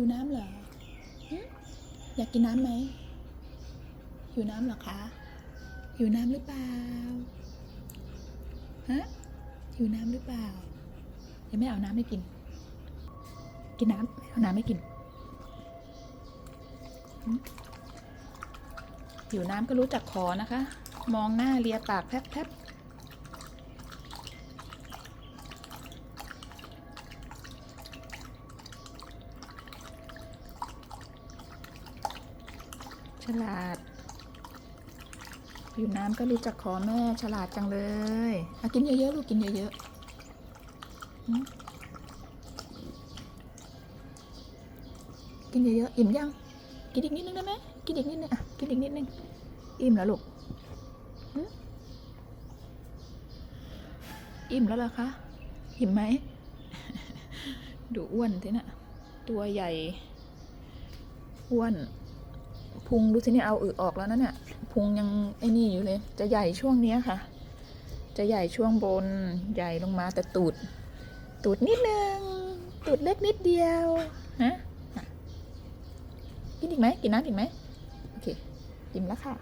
หิวน้ำเหรอ อยากกินน้ำไหม หิวน้ำเหรอคะ หิวน้ำหรือเปล่า ฮะ หิวน้ำหรือเปล่าเดี๋ยวแม่เอาน้ำให้กิน กินน้ำเอาน้ำให้กินหึหิวน้ำก็รู้จักขอนะคะ มองหน้าเลียปากแพบๆ ลาด อยู่น้ำก็รู้จักขอแม่ฉลาดจังเลยอะกินเยอะๆลูกกินเยอะๆกินเยอะๆอิ่มยัง กินอีกนิดนึงได้ไหมกินอีกนิดนึงอะกินอีกนิดนึงอิ่มแล้วลูกอิ่มแล้วเหรอคะอิ่มไหมดูอ้วนทีน่ะตัวใหญ่อ้วน พุงดูสิเนี่ยเอาอึออกแล้วนะเนี่ยพุงยังไอ้นี่อยู่เลย จะใหญ่ช่วงเนี้ยค่ะ จะใหญ่ช่วงบนใหญ่ลงมาแต่ตูด ตูดนิดนึงตูดเล็กนิดเดียวฮะอะกินอีกไหมกินน้ำอีกไหมโอเคอิ่มแล้วค่ะ